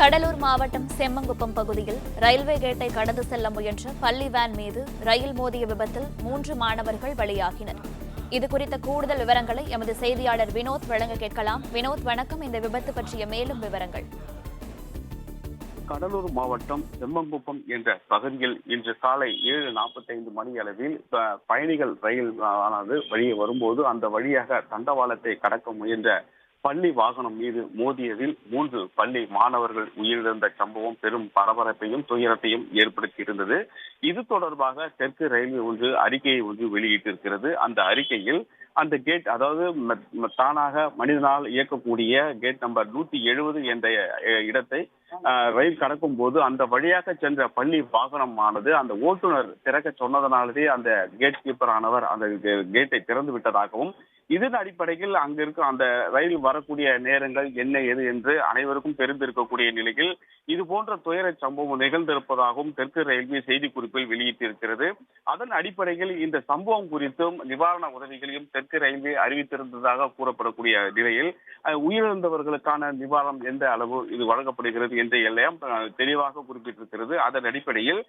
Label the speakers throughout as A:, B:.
A: கடலூர் மாவட்டம் செம்மங்குப்பம் பகுதியில் ரயில்வே கேட்டை கடந்து செல்ல முயன்ற பள்ளி வேன் மீது ரயில் மோதிய விபத்தில் மூன்று மாணவர்கள் பலியாகினர். இது குறித்த கூடுதல் விவரங்களை எமது செய்தியாளர் வினோத் வழங்க கேட்கலாம். வினோத் வணக்கம். இந்த விபத்து பற்றிய மேலும் விவரங்கள்.
B: கடலூர் மாவட்டம் செம்மங்குப்பம் என்ற பகுதியில் இன்று காலை ஏழு நாற்பத்தைந்து மணி அளவில் பயணிகள் ரயில் ஆனது வழியே வரும்போது அந்த வழியாக தண்டவாளத்தை கடக்க முயன்ற பள்ளி வாகனம் மீது மோதியதில் மூன்று பள்ளி மாணவர்கள் உயிரிழந்த சம்பவம் பெரும் பரபரப்பையும் துயரத்தையும் ஏற்படுத்தியிருந்தது. இது தொடர்பாக தெற்கு ரயில்வே ஒன்று அறிக்கையை ஒன்று வெளியிட்டிருக்கிறது. அந்த அறிக்கையில் அந்த கேட் அதாவது தானாக மனிதனால் இயக்கக்கூடிய கேட் நம்பர் நூத்தி எழுபது என்ற இடத்தை அஹ், ரயில் கடக்கும் போது அந்த வழியாக சென்ற பள்ளி வாகனமானது அந்த ஓட்டுநர் திறக்க சொன்னதனாலதே அந்த கேட் கீப்பர் ஆனவர் அந்த கே- கேட்டை திறந்து விட்டதாகவும் இதன் அடிப்படையில் அங்கிருக்கும் அந்த ரயில் வரக்கூடிய நேரங்கள் என்ன ஏது என்று அனைவருக்கும் தெரிந்திருக்கக்கூடிய நிலையில் இது போன்ற துயர சம்பவம் நிகழ்ந்திருப்பதாகவும் தெற்கு ரயில்வே செய்திக்குறிப்பில் வெளியிட்டிருக்கிறது. அதன் அடிப்படையில் இந்த சம்பவம் குறித்தும் நிவாரண உதவிகளையும் தெற்கு ரயில்வே அறிவித்திருந்ததாக கூறப்படக்கூடிய நிலையில் உயிரிழந்தவர்களுக்கான நிவாரணம் எந்த அளவு இது வழங்கப்படுகிறது என்ற எல்லாம் தெளிவாக குறிப்பிட்டிருக்கிறது. அதன் அடிப்படையில்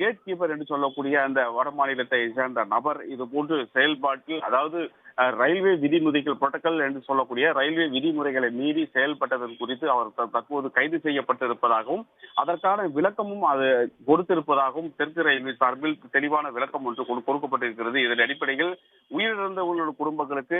B: கேட் கீப்பர் என்று சொல்லக்கூடிய அந்த வட மாநிலத்தை சேர்ந்த நபர் இது போன்று செயல்பாட்டில் அதாவது ரயில்வே விதிமுறைகள் புரோட்டோகால் என்று சொல்லக்கூடிய ரயில்வே விதிமுறைகளை மீறி செயல்பட்டதன் குறித்து அவர் த- தற்போது கைது செய்யப்பட்டிருப்பதாகவும் அதற்கான விளக்கமும் அது கொடுத்திருப்பதாகவும் தெற்கு ரயில்வே சார்பில் தெளிவான விளக்கம் ஒன்று கொடு- கொடுக்கப்பட்டிருக்கிறது. இதன் அடிப்படையில் உயிரிழந்தவர்களோட குடும்பங்களுக்கு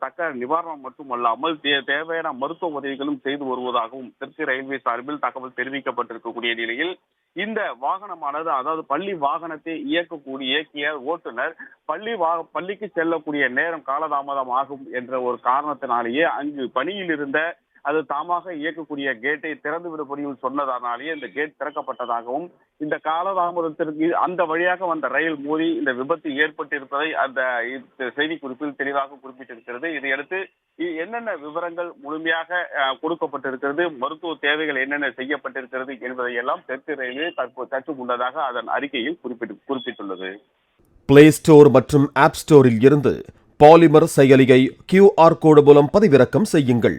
B: தக்க நிவாரணம் மட்டுமல்லாமல் தே- தேவையான மருத்துவ உதவிகளும் செய்து வருவதாகவும் தெற்கு ரயில்வே சார்பில் தகவல் தெரிவிக்கப்பட்டிருக்கக்கூடிய நிலையில் இந்த வாகனமானது அதாவது பள்ளி வாகனத்தை இயக்கக்கூடிய இயக்கிய ஓட்டுநர் பள்ளி வா பள்ளிக்கு செல்லக்கூடிய நேரம் காலதாமதம் ஆகும் என்ற ஒரு காரணத்தினாலேயே அங்கு பணியில் இருந்த அது தாமாக இயக்கக்கூடிய கேட்டை திறந்து விடும்படியும் சொன்னதனாலேயே இந்த கேட் திறக்கப்பட்டதாகவும் இந்த காலதாமதத்திற்கு அந்த வழியாக வந்த ரயில் மோதி இந்த விபத்து ஏற்பட்டிருப்பதை அந்த செய்தி செய்திக்குறிப்பில் தெளிவாக குறிப்பிட்டிருக்கிறது. இதையடுத்து என்னென்ன விவரங்கள் முழுமையாக கொடுக்கப்பட்டிருக்கிறது மருத்துவ தேவைகள் என்னென்ன செய்யப்பட்டிருக்கிறது என்பதை எல்லாம் தெற்கு ரயில்வே தற்போது சற்று முன்னதாக அதன் அறிக்கையில் குறிப்பிட்டு குறிப்பிட்டுள்ளது.
C: பிளே ஸ்டோர் மற்றும் ஆப் ஸ்டோரில் இருந்து பாலிமர் செயலியை கியூஆர் கோடு மூலம் பதிவிறக்கம் செய்யுங்கள்.